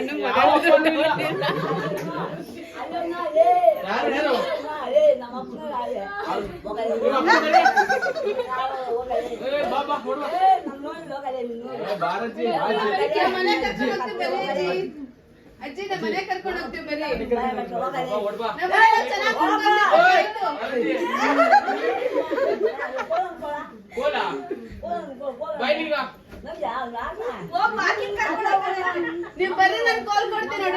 ಯಾವ ಅಪ್ಪನೂ ಇಲ್ಲ. ಯಾರು ಯಾರು ನಿಮ್ಮ ಅಪ್ಪನ ಏ, ಬಾ ಬಾ ಕೊಡು ಏ, ಬಾರಜ್ಜಿ ಬಾರಜ್ಜಿ. ಅದಕ್ಕೆ ಮನೆ ಕರ್ಕೊಂಡು ಹೋಗ್ತೀವಿ ಬರೀ ಅಜ್ಜಿ. ಅಜ್ಜಿ ನಮ್ಮ ಮನೆ ಕರ್ಕೊಂಡು ಹೋಗ್ತೀವಿ ಬರೀ ಬಾ, ಹೊಡ್ ಬಾ. ನಮ್ಮ ಮನೆಯೆಲ್ಲ ಚೆನ್ನಾಗಿ ನೀವ್ ಬರ್ರಿ ನಾನು ಕಾಲ್ ಕೊಡ್ತೀನಿ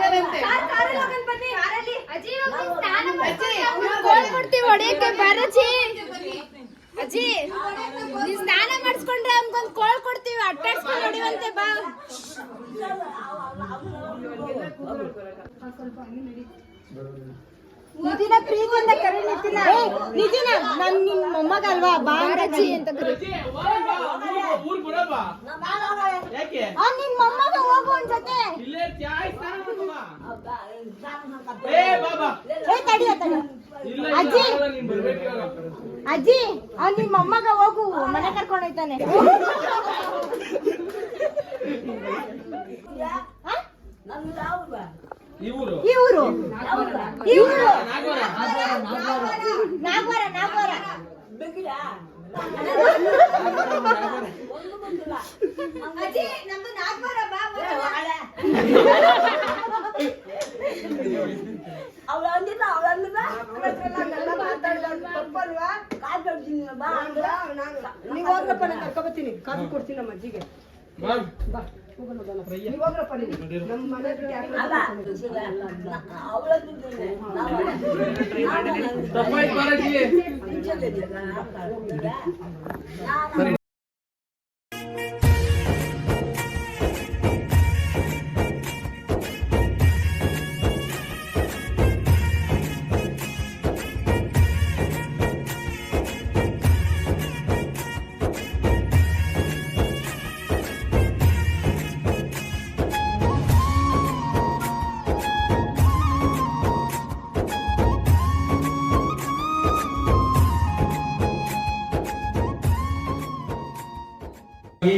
ಅಜ್ಜಿ ಸ್ನಾನ ಮಾಡಿಸ್ಕೊಂಡ್ರೆ ಕೋಳ್ ಕೊಡ್ತೀವಿ ಅಟ್ಟಾಡ್ಸ್ಕೊಂಡ್ ಹೊಡಿವಂತೆ ಬಾ. ನಿಧಿನ ಪ್ರೀತಿಯಿಂದ ಕರೆ ನಿಧಿನ ನಿಧಿನ ನನ್ ನಿಮ್ ಮೊಮ್ಮಗಲ್ವಾ ಬಾ ಅಜ್ಜಿ ಅಂತ ಕರಿ ಅಜ್ಜಿ, ಬರಲ್ವಾ. ಯಾಕೆ? ಆ ನಿಮ್ ಮೊಮ್ಮಗ ಹೋಗು ಒಂದ್ ಜೊತೆ. ಇಲ್ಲೇ ಚಾಯ್ ಸ್ನಾನ ಮಾಡ್ಕೊ ಬಾ. ಏ ಬಾಬಾ ಏ ತಡಿಯ ತಡಿಯ. ಇಲ್ಲ ಅಜ್ಜಿ. ಇಲ್ಲ ನೀನ್ ಅಜ್ಜಿ ಮೊಮ್ಮಗ ಹೋಗು ಮನೆ ಕರ್ಕೊಂಡು ಹೋಯ್ತಾನೆ. ನೀವು ಹೋಗ್ರಪ್ಪ ನಾನು ಕರ್ಕೊಬತ್ತೀನಿ ಕಾಫಿ ಕೊಡ್ತೀನಿ ನಮ್ಮ ಅಜ್ಜಿಗೆ ಬಾ. ನೀವು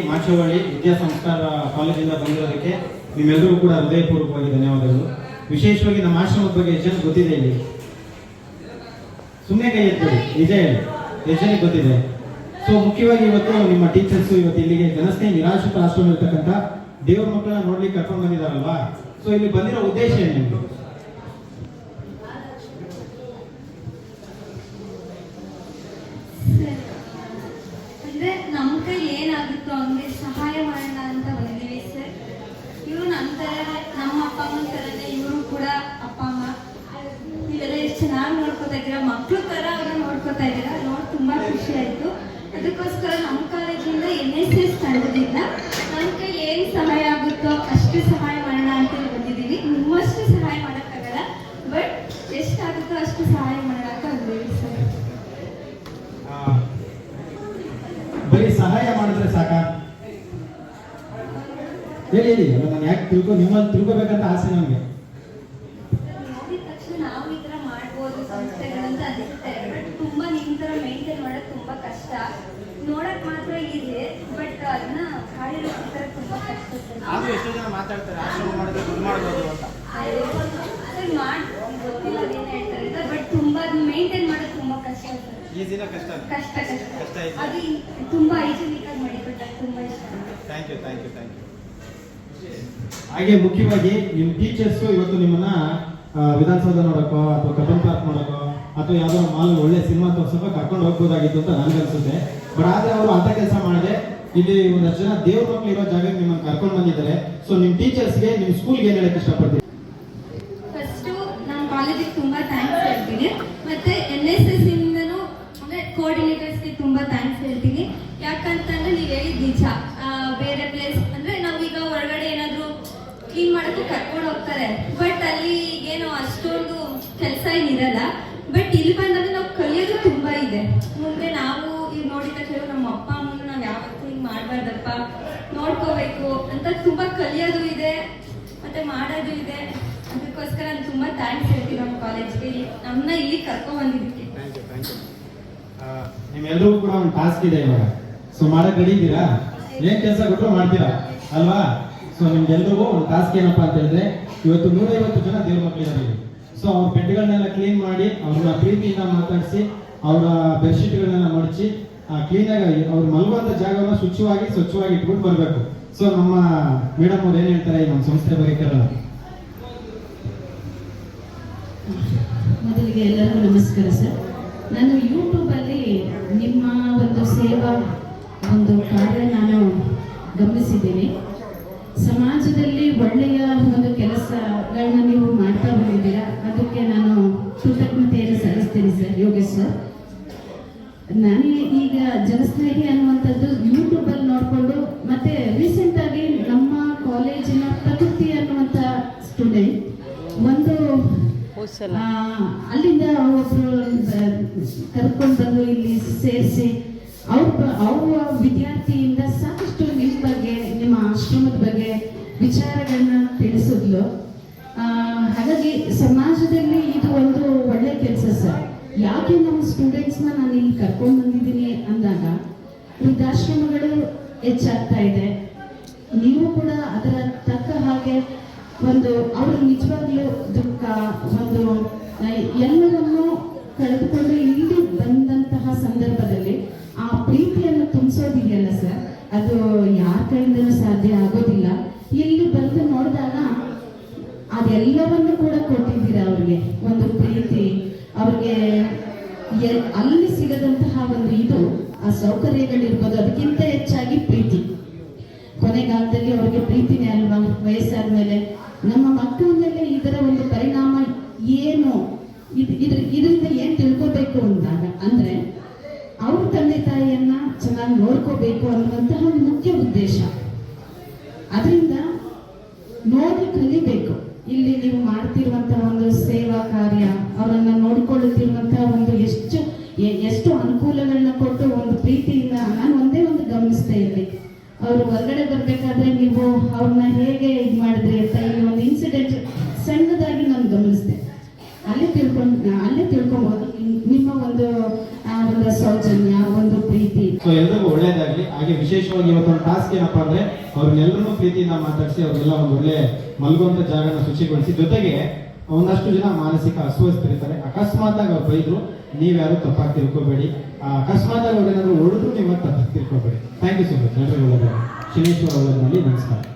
ಮಾಚವಳ್ಳಿ ವಿದ್ಯಾಸಂಸ್ಕಾರ ಕಾಲೇಜಿಂದ ಬಂದಿರೋದಕ್ಕೆ ನಿಮ್ಮೆಲ್ಲರಿಗೂ ಕೂಡ ಹೃದಯಪೂರ್ವಕವಾಗಿ ಧನ್ಯವಾದಗಳು. ವಿಶೇಷವಾಗಿ ನಮ್ಮ ಆಶ್ರಮದ ಬಗ್ಗೆ ಎಷ್ಟು ಗೊತ್ತಿದೆ ಇಲ್ಲಿ? ಸುಮ್ಮನೆ ಕೈ ಎತ್ತಿ ನಿಜ ಹೇಳಿ. ಎಷ್ಟು ಗೊತ್ತಿದೆ? ಸೊ ಮುಖ್ಯವಾಗಿ ಇವತ್ತು ನಿಮ್ಮ ಟೀಚರ್ಸ್ ಇವತ್ತು ಇಲ್ಲಿಗೆ ಜನಸ್ನೇಹಿ, ನಿರಾಶ್ರಿತ ಆಶ್ರಮ ಇರ್ತಕ್ಕಂಥ ದೇವ್ರ ಮಕ್ಕಳನ್ನ ನೋಡ್ಲಿಕ್ಕೆ ಕರ್ಕೊಂಡು ಬಂದಿದ್ದಾರಲ್ವಾ ಸೊ ಇಲ್ಲಿ ಬಂದಿರೋ ಉದ್ದೇಶ ಏನು ನಿಮ್ಗೆ ಅಂದ್ರೆ ನಮ್ಮ ಕೈ ಏನಾಗುತ್ತೋ ಹಂಗೆ ಸಹಾಯ ಮಾಡೋಣ ಅಂತ ಬಂದಿದ್ದೀವಿ ಸರ್ ಇವರು ನಮ್ಮ ಥರ ನಮ್ಮ ಅಪ್ಪ ಅಮ್ಮನ ಥರನೇ ಇವರು ಕೂಡ ಅಪ್ಪ ಅಮ್ಮ ನೀವೆಲ್ಲ ಎಷ್ಟು ಚೆನ್ನಾಗಿ ನೋಡ್ಕೊತಾ ಇದ್ದೀರಾ ಮಕ್ಳು ಥರ ಅವ್ರನ್ನ ನೋಡ್ಕೊತಾ ಇದ್ದೀರಾ ನೋಡಿ ತುಂಬ ಖುಷಿ ಆಯಿತು ಅದಕ್ಕೋಸ್ಕರ ನಮ್ಮ ಕಾಲೇಜಿಂದ ಎನ್ ಎಸ್ ಎಸ್ ತಂಡದಿಂದ ನಮ್ಮ ಕೈ ಏನು ಸಹಾಯ ಆಗುತ್ತೋ ಅಷ್ಟು ಸಹಾಯ ಮಾಡೋಣ ಅಂತ ಬಂದಿದ್ದೀವಿ. ನಿಮ್ಮಷ್ಟು ಸಹಾಯ ಮಾಡೋಕ್ಕಾಗಲ್ಲ ಬಟ್ ಎಷ್ಟಾಗುತ್ತೋ ಅಷ್ಟು ಸಹಾಯ ಮಾಡೋಣ ಸರ್. ಬರೀ ಸಹಾಯ ಮಾಡಿದ್ರೆ ಸಾಕ? ಹೇಳಿ ಹೇಳಿ. ನಾನು ಯಾಕೆ ತಿಳ್ಕೊ ನಿಮ್ಮಲ್ಲಿ ತಿಳ್ಕೊಬೇಕಂತ ಆಸೆ ನನಗೆ ನೋಡಿದ ತಕ್ಷಣ ನಾವು ಈ ತರ ಮಾಡ್ಬೋದು ಸಂಸ್ಥೆಗಳಂತ ಅನಿಸುತ್ತೆ. ಬಟ್ ತುಂಬಾ ನಿಮ್ ತರ ಮೇಂಟೈನ್ ಮಾಡೋದು ತುಂಬಾ ಕಷ್ಟ. ನೋಡಕ್ ಮಾತ್ರ ಇದೆ ಬಟ್ ಅದನ್ನ ತುಂಬಾ ಆದ್ರೂ ಎಷ್ಟೋ ಜನ ಮಾತಾಡ್ತಾರೆ ಆಶ್ರಮ ಮಾಡಿದ್ರೆ ದುಡ್ಡು ಮಾಡ್ಬೋದು ಅಂತ. ಸರ್ ಮಾಡ್ ಗೊತ್ತಿಲ್ಲ ಅದೇನ್ ಹೇಳ್ತಾರೆ ಅಂತ ಬಟ್ ತುಂಬಾ ಮೇಂಟೈನ್ ಮಾಡೋದು ತುಂಬಾ ಕಷ್ಟ ಈಸಿನ ಕಷ್ಟ ಕಷ್ಟ ಕಷ್ಟ. ಕಷ್ಟ ಅದು ತುಂಬಾ ಹೈಜಿನಿಕ್ ಆಗಿ ಮಾಡಿಕೊಟ್ಟಾಗ ತುಂಬಾ ಇಷ್ಟ thank you thank you thank you ಹಾಗೆ ಮುಖ್ಯವಾಗಿ ನಿಮ್ಮ ಟೀಚರ್ಸ್ ಇವತ್ತು ನಿಮ್ಮನ್ನ ವಿಧಾನಸೌಧ ನೋಡಕ್ಕೋ ಅಥವಾ ಕಬ್ಬನ್ ಪಾರ್ಕ್ ನೋಡಕ್ಕೋ ಅಥವಾ ಯಾವ್ದೋ ಮಾಲ್ ಒಳ್ಳೆ ಸಿನಿಮಾ ತೋರ್ಸಕ್ಕೋ ಕರ್ಕೊಂಡು ಹೋಗ್ಬೋದಾಗಿತ್ತು ಅಂತ ನನ್ಗೆ ಅನ್ಸುತ್ತೆ ಆದ್ರೆ ಅವರು ಅಂತ ಕೆಲಸ ಮಾಡದೆ, ಇಲ್ಲಿ ಒಂದಷ್ಟು ಜನ ದೇವ್ರ ಇರೋ ಜಾಗಕ್ಕೆ ನಿಮ್ಮನ್ನ ಕರ್ಕೊಂಡು ಬಂದಿದ್ದಾರೆ. ಸೊ ನಿಮ್ಮ ಟೀಚರ್ಸ್ಗೆ ನಿಮ್ಮ ಸ್ಕೂಲ್ಗೆ ಏನ್ ಹೇಳಕ್ ಇಷ್ಟಪಡ್ತೀವಿ ಫಸ್ಟು ನಾನು ಕಾಲೇಜಿಗೆ ತುಂಬಾ ಥ್ಯಾಂಕ್ಸ್ ಹೇಳ್ತೀನಿ. ಮತ್ತೆ ಎನ್ ಎಸ್ ಎಸ್ ಇಂದನೂ, ಅಂದ್ರೆ ಕೋಆರ್ಡಿನೇಟರ್ಸ್ಗೆ ತುಂಬಾ ಥ್ಯಾಂಕ್ಸ್ ಹೇಳ್ತೀನಿ. ಯಾಕಂತಂದ್ರೆ ನೀವು ಹೇಳಿದ ನಿಜ. ಬೇರೆ ಪ್ಲೇಸ್ ಅಂದ್ರೆ ನಾವೀಗ ಹೊರಗಡೆ ಏನಾದ್ರು ಕ್ಲೀನ್ ಮಾಡಕ್ಕೆ ಕರ್ಕೊಂಡು ಹೋಗ್ತಾರೆ. ಬಟ್ ಅಲ್ಲಿ ಏನೋ ಅಷ್ಟೊಂದು ಕೆಲಸ ಏನಿರಲ್ಲ. ಬಟ್ ಇಲ್ಲಿ ಬಂದಾಗ ನಾವು ಕಲಿಯೋದು ತುಂಬಾ ಇದೆ. ಮುಂದೆ ನಾವು ಈಗ ನೋಡಿದ ತಕ್ಷಣ ನಮ್ಮ ಅಪ್ಪ ಅಮ್ಮನ ನಾವು ಯಾವತ್ತೂ ಹಿಂಗ್ ಮಾಡಬಾರ್ದಪ್ಪ ನೋಡ್ಕೋಬೇಕು. ಅಂತ ತುಂಬಾ ಕಲಿಯೋದು ಇದೆ. ಮತ್ತೆ ಮಾಡೋದು ಇದೆ. ಅದಕ್ಕೋಸ್ಕರ ನಾನು ತುಂಬಾ ಥ್ಯಾಂಕ್ಸ್ ಹೇಳ್ತೀನಿ ನಮ್ಮ ಕಾಲೇಜ್ಗೆ ನಮ್ಮನ್ನ ಇಲ್ಲಿ ಕರ್ಕೊಂಡ್ ಬಂದಿದ್ದಕ್ಕೆ. ಥ್ಯಾಂಕ್ ಯು ಥ್ಯಾಂಕ್ ಯು ನಿಮ್ಮೆಲ್ಲರಿಗೂ ಕೂಡ ಒಂದು ಟಾಸ್ಕ್ ಇದೆ ಇವಾಗ. ಸೊ ಮಾಡಕ್ ರೆಡಿ ಇದ್ದೀರಾ? ಏನ್ ಕೆಲಸ ಕೊಟ್ಟರು ಮಾಡ್ತೀರಾ? ಅಲ್ವಾ? ಸೊ ನಿಮ್ಗೆಲ್ರಿಗೂ ಒಂದು ಟಾಸ್ಕ್ ಏನಪ್ಪಾ ಅಂತ ಹೇಳಿದ್ರೆ, ಇವತ್ತು ನೂರೈವತ್ತು ಜನ ದೇವ್ರ ಮಕ್ಕಳಿದ್ದಾರೆ ಸೊ ಅವ್ರ ಬೆಡ್ಗಳನ್ನೆಲ್ಲ ಕ್ಲೀನ್ ಮಾಡಿ ಅವ್ರನ್ನ ಪ್ರೀತಿಯಿಂದ ಮಾತಾಡಿಸಿ, ಅವರ ಬೆಡ್ಶೀಟ್ಗಳನ್ನೆಲ್ಲ ಮಡಚಿ ಕ್ಲೀನಾಗಿ ಅವ್ರು ಮಲಗುವಂತ ಜಾಗವನ್ನು ಸ್ವಚ್ಛವಾಗಿ ಸ್ವಚ್ಛವಾಗಿ ಇಟ್ಕೊಂಡು ಬರಬೇಕು. ಸೊ ನಮ್ಮ ಮೇಡಮ್ ಅವ್ರು ಏನ್ ಹೇಳ್ತಾರೆ? ನಮ್ಮ ಸಂಸ್ಥೆ ಬಗ್ಗೆ ಕೇಳೋಣ. ಮೊದಲಿಗೆ ಎಲ್ಲರಿಗೂ ನಮಸ್ಕಾರ ಸರ್ ನಾನು ಯೂಟ್ಯೂಬಲ್ಲಿ ನಿಮ್ಮ ಒಂದು ಸೇವಾ, ಒಂದು ಕಾರ್ಯ ನಾನು ಗಮನಿಸಿದ್ದೀನಿ. ಸಮಾಜದಲ್ಲಿ ಒಳ್ಳೆಯ ಒಂದು ಕೆಲಸಗಳನ್ನ ನೀವು ಮಾಡ್ತಾ ಬಂದಿದ್ದೀರಾ? ಅದಕ್ಕೆ ನಾನು ಕೃತಜ್ಞತೆಯನ್ನು ಸಲ್ಲಿಸ್ತೀನಿ ಸರ್ ಯೋಗೇಶ್ ಸರ್ ನಾನು ಈಗ ಜನಸ್ನೇಹಿ ಅನ್ನುವಂಥದ್ದು ಯೂಟ್ಯೂಬಲ್ಲಿ ನೋಡಿಕೊಂಡು ಮತ್ತೆ ರೀಸೆಂಟ್ ಆಗಿ ನಮ್ಮ ಕಾಲೇಜಿನ ಪ್ರಕೃತಿ ಅನ್ನುವಂಥ ಸ್ಟೂಡೆಂಟ್ ಒಂದು ಅಲ್ಲಿಂದ ಒಬ್ಬರು ಕರ್ಕೊಂಡು ಬಂದು ಇಲ್ಲಿ ಸೇರಿಸಿ ಅವ್ರ ಅವ್ರ ವಿದ್ಯಾರ್ಥಿಯಿಂದ ಸಾಕಷ್ಟು ನಿಮ್ಮ ಬಗ್ಗೆ ನಿಮ್ಮ ಆಶ್ರಮದ ಬಗ್ಗೆ ವಿಚಾರಗಳನ್ನ ತಿಳಿಸಿದ್ಲು. ಯಾಕೆ ನಮ್ಮ ಸ್ಟೂಡೆಂಟ್ಸ್ನ ನಾನು ಇಲ್ಲಿ ಕರ್ಕೊಂಡು ಬಂದಿದ್ದೀನಿ ಅಂದಾಗ ವೃದ್ಧಾಶ್ರಮಗಳು ಹೆಚ್ಚಾಗ್ತಾ ಇದೆ. ನೀವು ಕೂಡ ಅದರ ತಕ್ಕ ಹಾಗೆ ಒಂದು ಅವರು ನಿಜವಾಗ್ಲೂ ದುಃಖ, ಒಂದು ಎಲ್ಲರನ್ನೂ ಕಳೆದುಕೊಂಡು ಇಲ್ಲಿ ಬಂದಂತಹ ಸಂದರ್ಭದಲ್ಲಿ ಆ ಪ್ರೀತಿಯನ್ನು ತುಂಬಿಸೋದಿದೆಯಲ್ಲ ಸರ್ ಅದು ಯಾರ ಕೈಯಿಂದಲೂ ಸಾಧ್ಯ ಆಗೋದಿಲ್ಲ. ಇಲ್ಲಿ ಬಂದು ನೋಡಿದಾಗ ಅದೆಲ್ಲವನ್ನು ಸೌಕರ್ಯಗಳಿರ್ಬೋದು. ಅದಕ್ಕಿಂತ ಹೆಚ್ಚಾಗಿ ಪ್ರೀತಿ. ಕೊನೆಗಾಲದಲ್ಲಿ ಅವ್ರಿಗೆ ಪ್ರೀತಿನೇ ಅಲ್ವಾ? ವಯಸ್ಸಾದ್ಮೇಲೆ. ನಮ್ಮ ಮಕ್ಕಳ ಮೇಲೆ ಇದರ ಒಂದು ಪರಿಣಾಮ ಏನು? ಇದ್- ಇದ್ರ ಇದರಿಂದ ಏನ್ ತಿಳ್ಕೋಬೇಕು ಅಂದಾಗ, ಅಂದ್ರೆ ಅವ್ರ ತಂದೆ ತಾಯಿಯನ್ನ ಚೆನ್ನಾಗಿ ನೋಡ್ಕೋಬೇಕು ಅನ್ನುವಂತಹ ಗಮನಿಸ್ತಾ ಅವ್ರು ಹೊರಗಡೆ ಬರ್ಬೇಕಾದ್ರೆ ನೀವು ಅವ್ರನ್ನ ಹೇಗೆ ಇದು ಮಾಡಿದ್ರಿ ಅಂತ ಇಲ್ಲಿ ಒಂದು ಇನ್ಸಿಡೆಂಟ್ ಸಣ್ಣದಾಗಿ ನಾನು ಗಮನಿಸಿದೆ. ಅಲ್ಲೇ ತಿಳ್ಕೊಂಡು ಅಲ್ಲೇ ತಿಳ್ಕೊಬಹುದು ನಿಮ್ಮ ಒಂದು ಒಂದು ಸೌಜನ್ಯ, ಒಂದು ಪ್ರೀತಿ. ಸೊ ಎಲ್ರಿಗೂ ಒಳ್ಳೇದಾಗ್ಲಿ. ಹಾಗೆ ವಿಶೇಷವಾಗಿ ಇವತ್ತೊಂದು ಟಾಸ್ಕ್ ಏನಪ್ಪಾ ಅಂದ್ರೆ ಅವ್ರನ್ನೆಲ್ಲರೂ ಪ್ರೀತಿಯಿಂದ ಮಾತಾಡಿಸಿ ಅವ್ರಿಗೆಲ್ಲ ಒಂದು ಒಳ್ಳೆ ಮಲಗುವಂತ ಜಾಗನ ಶುಚಿಗೊಳಿಸಿ. ಜೊತೆಗೆ ಒಂದಷ್ಟು ಜನ ಮಾನಸಿಕ ಅಸ್ವಸ್ಥರಿರ್ತಾರೆ ಅಕಸ್ಮಾತ್ ಆಗಿ ಅವ್ರು ಬೈದ್ರು ನೀವ್ಯಾರು ತಪ್ಪಾಗಿ ತಿಳ್ಕೊಬೇಡಿ. ಆ, ಅಕಸ್ಮಾತ್ ಆಗಿ ಅವ್ರೇನಾದ್ರು ಹೊಡೆದ್ರು ನೀವು ತಪ್ಪಾಗಿ ತಿಳ್ಕೊಬೇಡಿ. ಥ್ಯಾಂಕ್ ಯು ಸೊ ಮಚ್ ಒಳ್ಳೆದಾಗಿ ಶನೇಶ್ವರ ನಮಸ್ಕಾರ.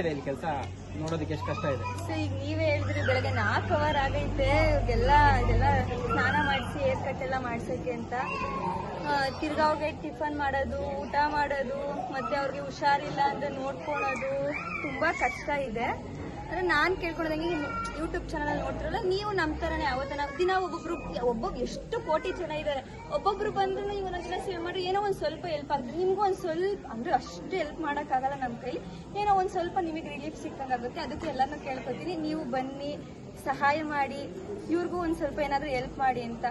ಇದೆ ಇಲ್ಲಿ ಕೆಲಸ ನೋಡೋದಕ್ಕೆ ಎಷ್ಟು ಕಷ್ಟ ಇದೆ. ಈಗ ನೀವೇ ಹೇಳಿದ್ರಿ, ಬೆಳಗ್ಗೆ ನಾಲ್ಕು ಅವರ್ ಆಗೈತೆ ಎಲ್ಲ ಇದೆಲ್ಲ ಸ್ನಾನ ಮಾಡಿಸಿ ಏರ್ ಕಟ್ ಎಲ್ಲ ಮಾಡ್ಸಕ್ಕೆ ಅಂತ ತಿರ್ಗಾ ಅವ್ರಿಗೆ ಟಿಫನ್ ಮಾಡೋದು, ಊಟ ಮಾಡೋದು, ಮತ್ತೆ ಅವ್ರಿಗೆ ಹುಷಾರಿಲ್ಲ ಅಂದ್ರೆ ನೋಡ್ಕೊಳೋದು ತುಂಬಾ ಕಷ್ಟ ಇದೆ. ಅಂದ್ರೆ ನಾನ್ ಕೇಳ್ಕೊಳ್ದಂಗೆ ಯೂಟ್ಯೂಬ್ ಚಾನಲ್ ನೋಡ್ತಿರಲ್ಲ ನೀವು ನಮ್ ತರನೇ ಅವತ್ತನ ದಿನ ಒಬ್ಬೊಬ್ರು ಒಬ್ಬೊಬ್ರು ಎಷ್ಟು ಕೋಟಿ ಜನ ಇದ್ದಾರೆ. ಒಬ್ಬೊಬ್ರು ಬಂದ್ರು ನೀವು ಒಂದೊಂದಿನ ಸೇವ್ ಮಾಡಿ ಏನೋ ಒಂದ್ ಸ್ವಲ್ಪ ಹೆಲ್ಪ್ ಆಗ್ತದೆ. ನಿಮ್ಗೂ ಒಂದ್ ಸ್ವಲ್ಪ ಅಂದ್ರೆ ಅಷ್ಟು ಹೆಲ್ಪ್ ಆಗಲ್ಲ ನಮ್ ಕೈಲಿ. ಏನೋ ಒಂದ್ ಸ್ವಲ್ಪ ನಿಮಗೆ ರಿಲೀಫ್ ಸಿಕ್ಕಂಗಾಗುತ್ತೆ ಅದಕ್ಕೆ ಎಲ್ಲಾನು ಕೇಳ್ಕೊತೀನಿ. ನೀವು ಬನ್ನಿ ಸಹಾಯ ಮಾಡಿ ಇವ್ರಿಗೂ ಒಂದ್ ಸ್ವಲ್ಪ ಏನಾದ್ರೂ ಹೆಲ್ಪ್ ಮಾಡಿ ಅಂತ.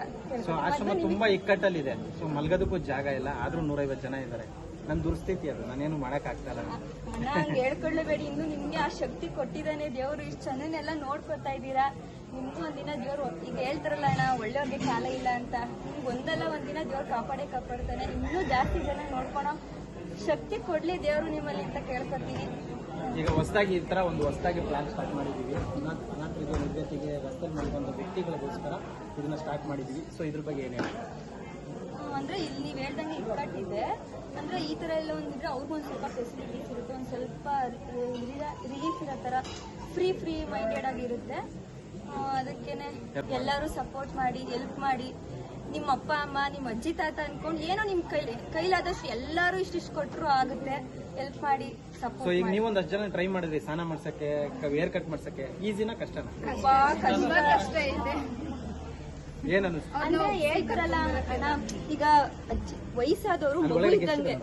ಆಶ್ರಮ ತುಂಬಾ ಇಕ್ಕಟ್ಟಲ್ಲಿದೆ. ಸೊ ಮಲ್ಗೋದಕ್ಕೂ ಜಾಗ ಇಲ್ಲ. ಆದ್ರೂ ನೂರೈವತ್ತು ಜನ ಇದ್ದಾರೆ. ನನ್ನ ದುರ್ಸ್ಥಿತಿ ಅದು. ನಾನೇನು ಮಾಡಕ್ ಆಗ್ತಾ ಇಲ್ಲ ಅಣ್ಣ ಹಂಗೆ ಹೇಳ್ಕೊಳ್ಳೇಬೇಡಿ. ಇನ್ನು ನಿಮ್ಗೆ ಆ ಶಕ್ತಿ ಕೊಟ್ಟಿದ್ದಾನೆ ದೇವ್ರು. ಇಷ್ಟು ಚೆನ್ನಾನೆಲ್ಲ ನೋಡ್ಕೊತಾ ಇದ್ದೀರಾ? ನಿಮ್ಗೂ ಒಂದಿನ ದೇವ್ರು ಈಗ ಹೇಳ್ತಾರಲ್ಲ ಅಣ್ಣ ಒಳ್ಳೆಯವ್ರಿಗೆ ಕಾಲ ಇಲ್ಲ ಅಂತ. ನಿಮ್ಗೆ ಒಂದಲ್ಲ ಒಂದಿನ ದೇವ್ರು ಕಾಪಾಡೇ ಕಾಪಾಡ್ತಾನೆ. ಇನ್ನೂ ಜಾಸ್ತಿ ಜನ ನೋಡ್ಕೊಳೋ ಶಕ್ತಿ ಕೊಡ್ಲಿ ದೇವ್ರು ನಿಮ್ಮಲ್ಲಿ ಅಂತ ಕೇಳ್ಕೊತೀನಿ. ಈಗ ಹೊಸದಾಗಿ ಈ ತರ ಒಂದು ಹೊಸದಾಗಿ ಪ್ಲಾನ್ ಸ್ಟಾರ್ಟ್ ಮಾಡಿದ್ದೀವಿ. ಅನಾಥ ಅನಾಥರಿಗೆ ನಿರ್ಗತಿಗೆ ರಸ್ತೆ ಮಲ್ಕೊಂಡ ವ್ಯಕ್ತಿಗಳಿಗೋಸ್ಕರ ಇದನ್ನ ಸ್ಟಾರ್ಟ್ ಮಾಡಿದ್ದೀವಿ. ಸೊ ಇದ್ರ ಬಗ್ಗೆ ಏನೇನು ಅಂದರೆ ಅಂದ್ರೆ ಇಲ್ಲಿ ನೀವು ಹೇಳ್ದಂಗೆ ಇಕ್ಕಟ್ಟಿದೆ ಅಂದ್ರೆ ಈ ತರ ಎಲ್ಲ ಒಂದಿದ್ರೆ ಅವ್ರಿಗೂ ಒಂದ್ ಸ್ವಲ್ಪ ಫೆಸಿಲಿಟೀಸ್ ಇರುತ್ತೆ ಒಂದ್ ಸ್ವಲ್ಪ ರಿಲೀಫ್ ಇರೋ ತರ ಫ್ರೀ ಫ್ರೀ ಮೈಂಡೆಡ್ ಆಗಿರುತ್ತೆ ಅದಕ್ಕೇನೆ ಎಲ್ಲರೂ ಸಪೋರ್ಟ್ ಮಾಡಿ ಹೆಲ್ಪ್ ಮಾಡಿ ನಿಮ್ಮ ಅಪ್ಪ ಅಮ್ಮ ನಿಮ್ಮ ಅಜ್ಜಿ ತಾತ ಅನ್ಕೊಂಡು ಏನೋ ನಿಮ್ ಕೈಲಿ ಕೈಲಾದಷ್ಟು ಎಲ್ಲರೂ ಇಷ್ಟಿಷ್ಟು ಕೊಟ್ಟರು ಆಗುತ್ತೆ. ಹೆಲ್ಪ್ ಮಾಡಿ ಸೊ ಸಪೋರ್ಟ್ ಈಗ ಮಾಡಿ. ಅಷ್ಟು ಜನ ಟ್ರೈ ಮಾಡಿದ್ರಿ ಸ್ನಾನ ಮಾಡ್ಸಕ್ಕೆ ಹೇರ್ ಕಟ್ ಮಾಡ್ಸಕ್ಕೆ ಈಸಿನ ಕಷ್ಟನಾ? ತುಂಬಾ ಕಷ್ಟ ಕಷ್ಟ ಇದೆ. ಹೇಳ್ತಾರಲ್ಲ ಈಗ ವಯಸ್ಸಾದವರು ಮಗು ಇದ್ದಂಗೆ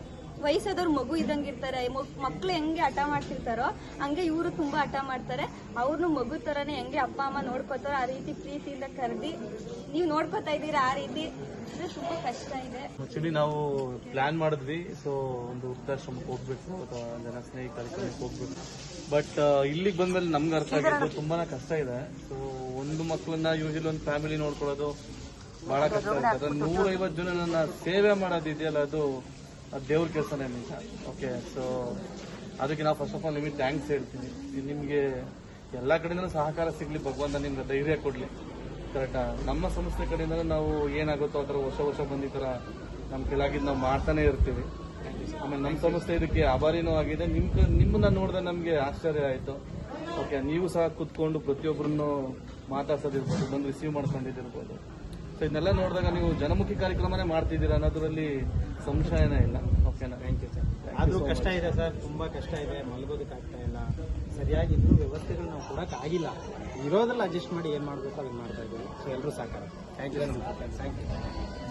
ವಯಸ್ಸಾದವ್ರು ಮಗು ಇದ್ದಂಗೆ ಇರ್ತಾರೆ ಮಕ್ಳು ಹೆಂಗೆ ಹಠ ಮಾಡ್ತಿರ್ತಾರೋ ಹಂಗೆ ಇವರು ತುಂಬಾ ಹಠ ಮಾಡ್ತಾರೆ. ಅವ್ರನ್ನು ಮಗು ತರನೇ ಹೆಂಗೆ ಅಪ್ಪ ಅಮ್ಮ ನೋಡ್ಕೋತಾರೋ ಆ ರೀತಿ ಪ್ರೀತಿಯಿಂದ ಕರೆದಿ ನೀವು ನೋಡ್ಕೋತಾ ಇದ್ದೀರಾ ಆ ರೀತಿ? ಅಂದ್ರೆ ತುಂಬಾ ಕಷ್ಟ ಇದೆ. ಆಕ್ಚುಲಿ ನಾವು ಪ್ಲಾನ್ ಮಾಡಿದ್ವಿ ಸೊ ಒಂದು ವೃದ್ಧಾಶ್ರಮಕ್ಕೆ ಹೋಗ್ಬೇಕು ಅಥವಾ ಜನ ಸ್ನೇಹಿ ಕಾರ್ಯಕ್ರಮಕ್ಕೆ ಹೋಗ್ಬೇಕು. ಬಟ್ ಇಲ್ಲಿಗೆ ಬಂದ್ಮೇಲೆ ನಮ್ಗೆ ಅರ್ಥ ಆಗಿದ್ದು ತುಂಬಾನೇ ಕಷ್ಟ ಇದೆ. ಸೊ ಒಂದು ಮಕ್ಕಳನ್ನ ಯೂಶಲಿ ಒಂದು ಫ್ಯಾಮಿಲಿ ನೋಡ್ಕೊಳ್ಳೋದು ಬಹಳ ಕಷ್ಟ ಆಗುತ್ತೆ. ನೂರೈವತ್ತು ಜನನ ಸೇವೆ ಮಾಡೋದಿದೆಯಲ್ಲ ಅದು ಅದು ದೇವ್ರ ಕೆಲಸನೇ ನಿಜ. ಓಕೆ ಸೊ ಅದಕ್ಕೆ ನಾವು ಫಸ್ಟ್ ಆಫ್ ಆಲ್ ನಿಮಗೆ ಥ್ಯಾಂಕ್ಸ್ ಹೇಳ್ತೀನಿ. ನಿಮಗೆ ಎಲ್ಲ ಕಡೆಯಿಂದ ಸಹಕಾರ ಸಿಗಲಿ ಭಗವಂತ ನಿಮ್ಗೆ ಧೈರ್ಯ ಕೊಡಲಿ. ಕರೆಕ್ಟಾ ನಮ್ಮ ಸಂಸ್ಥೆ ಕಡೆಯಿಂದ ನಾವು ಏನಾಗುತ್ತೋ ಆ ಥರ ವರ್ಷ ವರ್ಷ ಬಂದು ಈ ಥರ ನಮ್ಮ ಕೆಳಗಿದ್ದು ನಾವು ಮಾಡ್ತಾನೆ ಇರ್ತೀವಿ. ಆಮೇಲೆ ನಮ್ಮ ಸಂಸ್ಥೆ ಇದಕ್ಕೆ ಆಭಾರಿನೂ ಆಗಿದೆ. ನಿಮ್ಮ ನಿಮ್ಮನ್ನ ನೋಡಿದ್ರೆ ನಮಗೆ ಆಶ್ಚರ್ಯ ಆಯಿತು. ಓಕೆ ನೀವು ಸಹ ಕುತ್ಕೊಂಡು ಪ್ರತಿಯೊಬ್ಬರನ್ನು ಮಾತಾಡ್ಸೋದಿರ್ಬೋದು ಬಂದು ರಿಸೀವ್ ಮಾಡ್ಕೊಂಡಿದ್ದಿರ್ಬೋದು. ಸೊ ಇದನ್ನೆಲ್ಲ ನೋಡಿದಾಗ ನೀವು ಜನಮುಖಿ ಕಾರ್ಯಕ್ರಮನೇ ಮಾಡ್ತಿದ್ದೀರಾ ಅನ್ನೋದ್ರಲ್ಲಿ ಸಂಶಯನೇ ಇಲ್ಲ. ಓಕೆನಾ ಥ್ಯಾಂಕ್ ಯು ಸರ್ ಅದು ಕಷ್ಟ ಇದೆ ಸರ್ ತುಂಬಾ ಕಷ್ಟ ಇದೆ. ಮಲಗೋದಕ್ಕೆ ಆಗ್ತಾ ಇಲ್ಲ. ಸರಿಯಾಗಿ ಇದ್ರೂ ವ್ಯವಸ್ಥೆಗಳು ನಾವು ಕೊಡಕ್ ಆಗಿಲ್ಲ. ಇರೋದ್ರಲ್ಲಿ ಅಡ್ಜಸ್ಟ್ ಮಾಡಿ ಏನು ಮಾಡ್ಬೇಕು ಅದನ್ನ ಮಾಡ್ತಾ ಇದ್ದೀವಿ. ಸೊ ಎಲ್ಲರೂ ಸಾಕಾರ ಥ್ಯಾಂಕ್ ಯು ಥ್ಯಾಂಕ್ ಯು